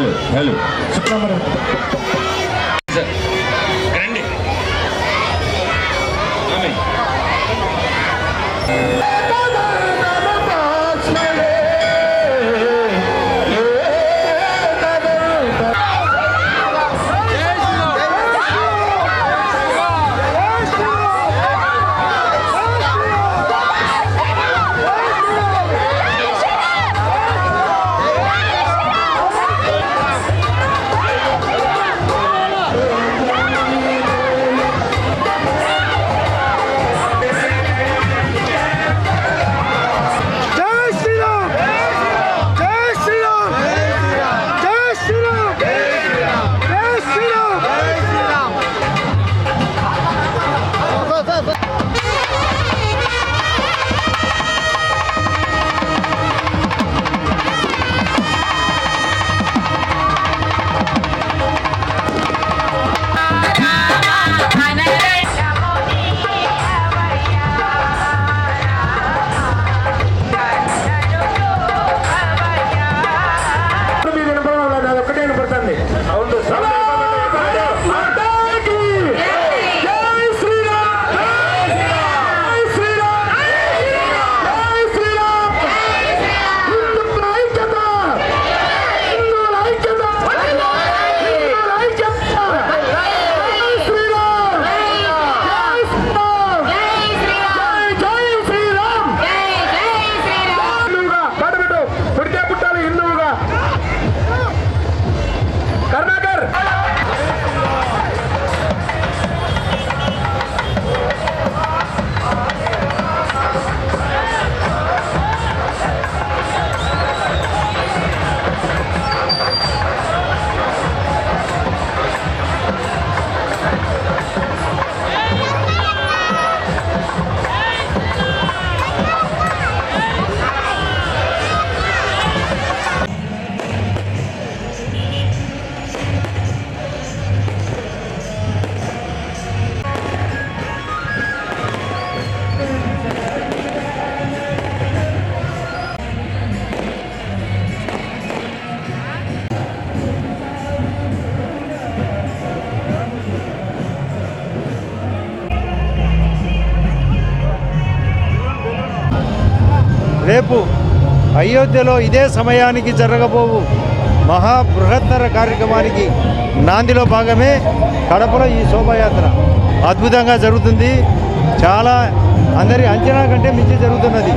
Hello hello. రండి. ఆమె. రేపు అయోధ్యలో ఇదే సమయానికి జరగబోవు మహా బృహత్తర కార్యక్రమానికి నాందిలో భాగమే కడపలో ఈ శోభాయాత్ర. అద్భుతంగా జరుగుతుంది. చాలా అందరి అంచనా కంటే మించి జరుగుతున్నది.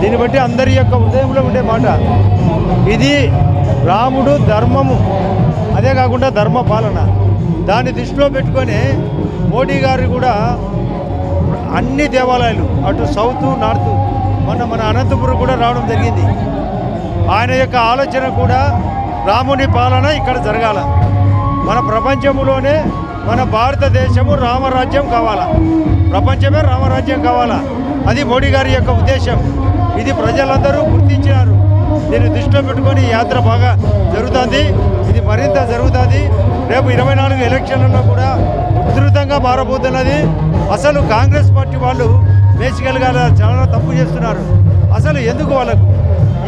దీన్ని బట్టి అందరి యొక్క హృదయంలో ఉండే మాట. ఇది రాముడు ధర్మము. అదే కాకుండా ధర్మ పాలన. దాన్ని దృష్టిలో పెట్టుకొని మోడీ గారు కూడా అన్ని దేవాలయాలు అటు సౌత్ నార్త్ మొన్న మన అనంతపురం కూడా రావడం జరిగింది. ఆయన యొక్క ఆలోచన కూడా రాముని పాలన ఇక్కడ జరగాల. మన ప్రపంచంలోనే మన భారతదేశము రామరాజ్యం కావాలా. ప్రపంచమే రామరాజ్యం కావాలా. అది మోడీ గారి యొక్క ఉద్దేశం. ఇది ప్రజలందరూ గుర్తించినారు. దీన్ని దృష్టిలో పెట్టుకొని యాత్ర బాగా జరుగుతుంది. ఇది మరింత జరుగుతుంది. రేపు ఇరవై నాలుగు ఎలక్షన్లలో కూడా ఉధృతంగా మారబోతున్నది. అసలు కాంగ్రెస్ పార్టీ వాళ్ళు బేసికల్గా చాలా తప్పు చేస్తున్నారు. అసలు ఎందుకు వాళ్ళకు?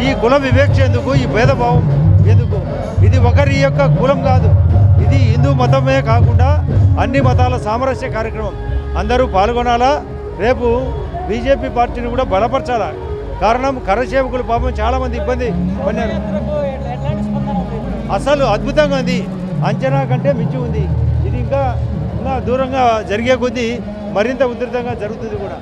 ఈ కుల వివేక్ష ఎందుకు? ఈ భేదభావం ఎందుకు? ఇది ఒకరి యొక్క కులం కాదు. ఇది హిందూ మతమే కాకుండా అన్ని మతాల సామరస్య కార్యక్రమం. అందరూ పాల్గొనాలా? రేపు బీజేపీ పార్టీని కూడా బలపరచాలా? కారణం కరసేవకులు పాపం చాలామంది ఇబ్బంది పడినారు అసలు అద్భుతంగా ఉంది. అంచనా కంటే మించి ఉంది. ఇది ఇంకా ఇంకా దూరంగా జరిగే కొద్దీ మరింత ఉధృతంగా జరుగుతుంది కూడా.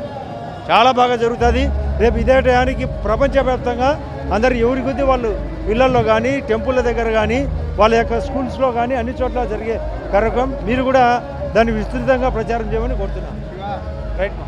చాలా బాగా జరుగుతుంది. రేపు ఇదే టయానికి ప్రపంచవ్యాప్తంగా అందరు ఎవరి కొద్దీ వాళ్ళు ఇళ్ళలో కానీ టెంపుల్ల దగ్గర కానీ వాళ్ళ యొక్క స్కూల్స్లో కానీ అన్ని చోట్ల జరిగే కార్యక్రమం మీరు కూడా దాన్ని విస్తృతంగా ప్రచారం చేయమని కోరుతున్నాను. రైట్